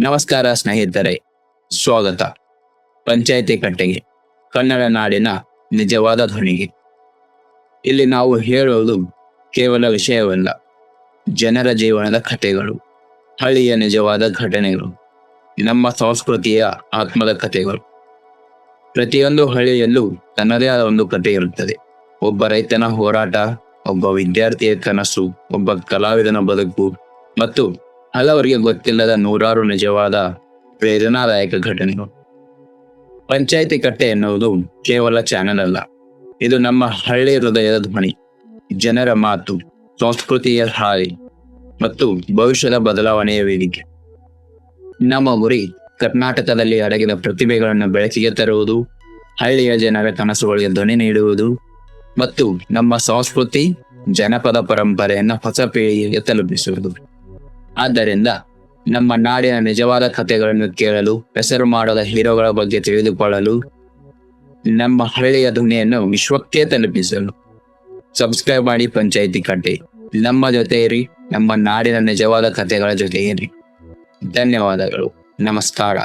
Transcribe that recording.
ನಮಸ್ಕಾರ ಸ್ನೇಹಿತರೆ. ಸ್ವಾಗತ. ಪಂಚಾಯಿತಿ ಕಟ್ಟೆಗೆ. ಕನ್ನಡ ನಾಡಿನ ನಿಜವಾದ ಧ್ವನಿಗೆ. ಇಲ್ಲಿ ನಾವು ಹೇಳುವುದು ಕೇವಲ ವಿಷಯವಲ್ಲ. ಜನರ ಜೀವನದ ಕಥೆಗಳು. ಹಳ್ಳಿಯ ನಿಜವಾದ ಘಟನೆಗಳು. ನಮ್ಮ ಸಂಸ್ಕೃತಿಯ ಆತ್ಮದ ಕಥೆಗಳು. ಪ್ರತಿಯೊಂದು ಹಳ್ಳಿಯಲ್ಲೂ ತನ್ನದೇ ಆದ ಒಂದು ಕಥೆ ಇರುತ್ತದೆ. ಒಬ್ಬ ರೈತನ ಹೋರಾಟ, ಒಬ್ಬ ವಿದ್ಯಾರ್ಥಿಯ ಕನಸು, ಒಬ್ಬ ಕಲಾವಿದನ ಬದುಕು ಮತ್ತು ಹಲವರಿಗೆ ಗೊತ್ತಿಲ್ಲದ ನೂರಾರು ನಿಜವಾದ ಪ್ರೇರಣಾದಾಯಕ ಘಟನೆಗಳು ಪಂಚಾಯಿತಿ ಕಟ್ಟೆ ಎನ್ನುವುದು ಕೇವಲ ಚಾನೆಲ್ ಅಲ್ಲ. ಇದು ನಮ್ಮ ಹಳ್ಳಿ ಹೃದಯದ ಧ್ವನಿ. ಜನರ ಮಾತು, ಸಂಸ್ಕೃತಿಯ ಹಾಳಿ ಮತ್ತು ಭವಿಷ್ಯದ ಬದಲಾವಣೆಯ ವೇದಿಕೆ. ನಮ್ಮ ಗುರಿ ಕರ್ನಾಟಕದಲ್ಲಿ ಅಡಗಿದ ಪ್ರತಿಭೆಗಳನ್ನು ಬೆಳಕಿಗೆ ತರುವುದು, ಹಳ್ಳಿಯ ಜನರ ಕನಸುಗಳಿಗೆ ಧ್ವನಿ ನೀಡುವುದು ಮತ್ತು ನಮ್ಮ ಸಂಸ್ಕೃತಿ, ಜನಪದ ಪರಂಪರೆಯನ್ನು ಹೊಸ ಪೀಳಿಗೆಗೆ ತಲುಪಿಸುವುದು. ಆದ್ದರಿಂದ ನಮ್ಮ ನಾಡಿನ ನಿಜವಾದ ಕಥೆಗಳನ್ನು ಕೇಳಲು, ಹೆಸರು ಮಾಡದ ಹೀರೋಗಳ ಬಗ್ಗೆ ತಿಳಿದುಕೊಳ್ಳಲು, ನಮ್ಮ ಹಳ್ಳಿಯ ಧ್ವನಿಯನ್ನು ವಿಶ್ವಕ್ಕೆ ತಲುಪಿಸಲು. ಸಬ್ಸ್ಕ್ರೈಬ್ ಮಾಡಿ ಪಂಚಾಯಿತಿ ಕಟ್ಟೆ. ನಮ್ಮ ಜೊತೆ ಇರಿ, ನಮ್ಮ ನಾಡಿನ ನಿಜವಾದ ಕಥೆಗಳ ಜೊತೆ ಇರಿ. ಧನ್ಯವಾದಗಳು. ನಮಸ್ಕಾರ.